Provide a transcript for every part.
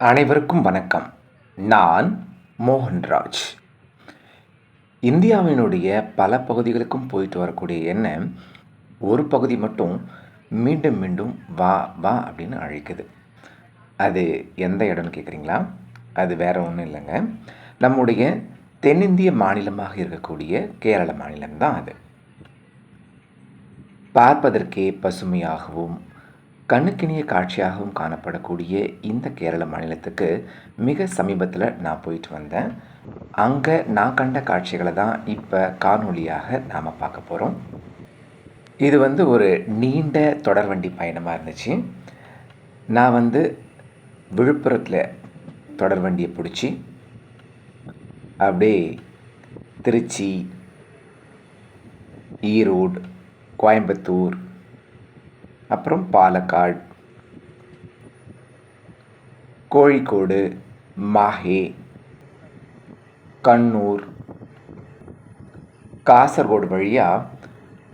அனைவருக்கும் வணக்கம். நான் மோகன்ராஜ். இந்தியாவினுடைய பல பகுதிகளுக்கும் போயிட்டு வரக்கூடிய என்ன ஒரு பகுதி மட்டும் மீண்டும் மீண்டும் வா வா அப்படின்னு அழைக்குது. அது எந்த இடம்னு கேட்குறீங்களா அது வேறு ஒன்றும் இல்லைங்க. நம்முடைய தென்னிந்திய மாநிலமாக இருக்கக்கூடிய கேரள மாநிலம்தான் அது. பார்ப்பதற்கே பசுமையாகவும் கண்ணுக்கினிய காட்சியாகவும் காணப்படக்கூடிய இந்த கேரள மாநிலத்துக்கு மிக சமீபத்தில் நான் போயிட்டு வந்தேன். அங்கே நான் கண்ட காட்சிகளை தான் இப்போ காணொளியாக நாம் பார்க்க போகிறோம் இது வந்து ஒரு நீண்ட தொடர்வண்டி பயணமாக இருந்துச்சு. நான் வந்து விழுப்புரத்தில் தொடர்வண்டியை பிடிச்சி அப்படியே திருச்சி ஈரோடு கோயம்புத்தூர் அப்புறம் பாலக்காடு. கோழிக்கோடு மாஹே கண்ணூர். காசர்கோடு வழியாக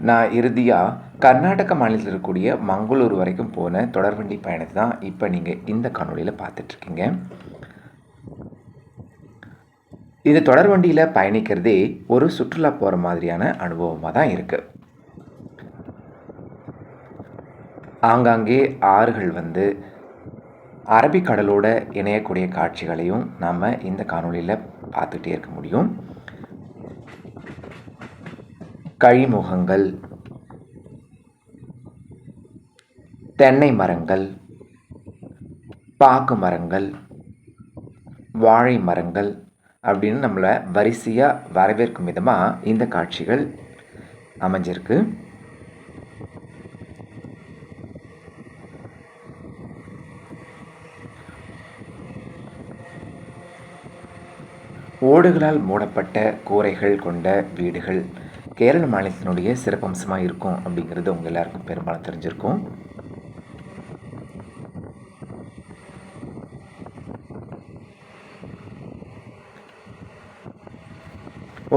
நான் இறுதியாக கர்நாடக மாநிலத்தில் இருக்கக்கூடிய மங்களூர் வரைக்கும் போன தொடர்வண்டி பயணத்தை தான் இப்போ நீங்கள் இந்த காணொலியில் பார்த்துட்ருக்கீங்க. இந்த தொடர்வண்டியில் பயணிக்கிறதே ஒரு சுற்றுலா போகிற மாதிரியான அனுபவமாக தான் இருக்குது ஆங்காங்கே ஆறுகள் வந்து அரபிக்கடலோட இணையக்கூடிய காட்சிகளையும் நாம் இந்த காணொளியில் பார்த்துட்டே இருக்க முடியும். கழிமுகங்கள் தென்னை மரங்கள் பாக்கு மரங்கள் வாழை மரங்கள் அப்படின்னு நம்மளை வரிசையாக வரவேற்கும் விதமாக இந்த காட்சிகள் அமைஞ்சிருக்கு. ஓடுகளால் மூடப்பட்ட கூரைகள் கொண்ட வீடுகள் கேரள மாநிலத்தினுடைய சிறப்பம்சமாக இருக்கும் அப்படிங்கிறது உங்கள் எல்லாருக்கும் பெரும்பாலும் தெரிஞ்சிருக்கும்.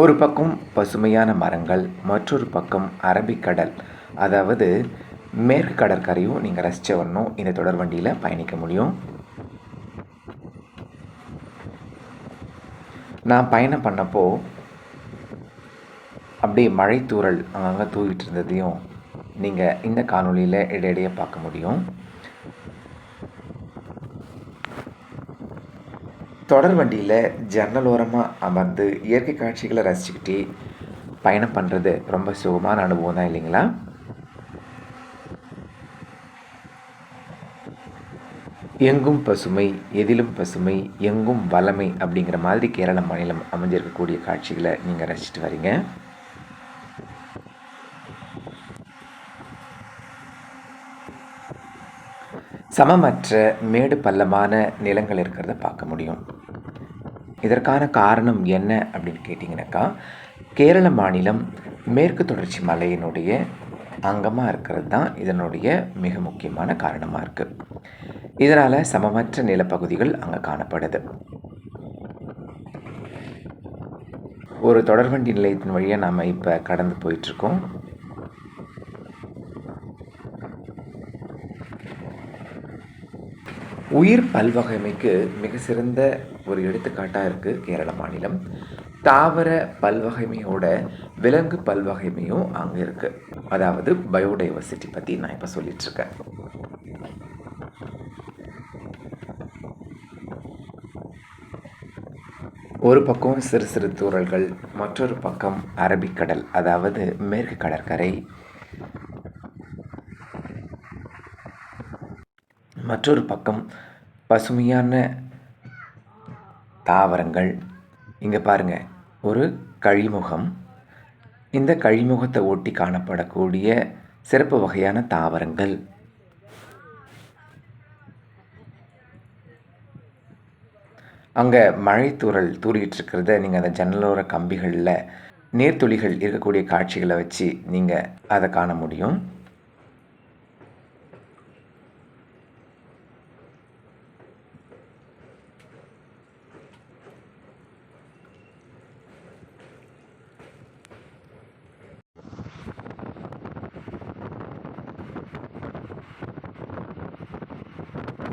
ஒரு பக்கம் பசுமையான மரங்கள் மற்றொரு பக்கம் அரபிக்கடல் அதாவது மேற்கு கடற்கரையும் நீங்கள் ரசித்த வரணும். இந்த தொடர்வண்டியில் பயணிக்க முடியும். நான் பயணம் பண்ணப்போ அப்படியே மழை தூறல் அங்கங்கே தூவிட்டு இருந்ததையும் நீங்கள் இந்த காணொளியில் இடையிடையே பார்க்க முடியும். தொடர் வண்டியில் ஜன்னல் ஓரமாக அமர்ந்து இயற்கை காட்சிகளை ரசிச்சுக்கிட்டே பயணம் பண்ணுறது ரொம்ப சுகமான அனுபவம் தான் இல்லைங்களா? எங்கும் பசுமை எதிலும் பசுமை எங்கும் வளமை அப்படிங்கிற மாதிரி கேரள மாநிலம் அமைஞ்சிருக்கக்கூடிய காட்சிகளை நீங்கள் ரசிச்சுட்டு வரீங்க. சமமற்ற மேடு பள்ளமான நிலங்கள் இருக்கிறத பார்க்க முடியும். இதற்கான காரணம் என்ன அப்படின்னு கேட்டிங்கனாக்கா கேரள மாநிலம் மேற்கு தொடர்ச்சி மலையினுடைய அங்கமாக இருக்கிறது தான் இதனுடைய மிக முக்கியமான காரணமாக இருக்குது இதனால் சமமற்ற நிலப்பகுதிகள் அங்கே காணப்படுது. ஒரு தொடர்வண்டி நிலையத்தின் வழியாக நாம் இப்போ கடந்து போயிட்டுருக்கோம். உயிர் பல்வகைமைக்கு மிக சிறந்த ஒரு எடுத்துக்காட்டாக இருக்குது கேரள மாநிலம். தாவர பல்வகைமையோட விலங்கு பல்வகைமையும் அங்கே இருக்குது அதாவது பயோடைவர்சிட்டி பற்றி நான் இப்போ சொல்லிகிட்ருக்கேன் ஒரு பக்கம் சிறு சிறு தூரல்கள் மற்றொரு பக்கம் அரபிக்கடல் அதாவது மேற்கு கடற்கரை. மற்றொரு பக்கம் பசுமையான தாவரங்கள். இங்கே பாருங்கள் ஒரு கழிமுகம். இந்த கழிமுகத்தை ஒட்டி காணப்படக்கூடிய சிறப்பு வகையான தாவரங்கள். அங்கே மழைத்தூரல் தூரிகிட்டு இருக்கிறத நீங்கள் அந்த ஜன்னலோர கம்பிகளில் நீர்த்துளிகள் இருக்கக்கூடிய காட்சிகளை வச்சு நீங்கள் அதை காண முடியும்.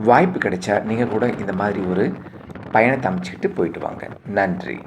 வாய்ப்பு கிடைச்சா நீங்கள் கூட இந்த மாதிரி ஒரு பயணத்தை அமைச்சிக்கிட்டு போயிட்டு வாங்க. நன்றி.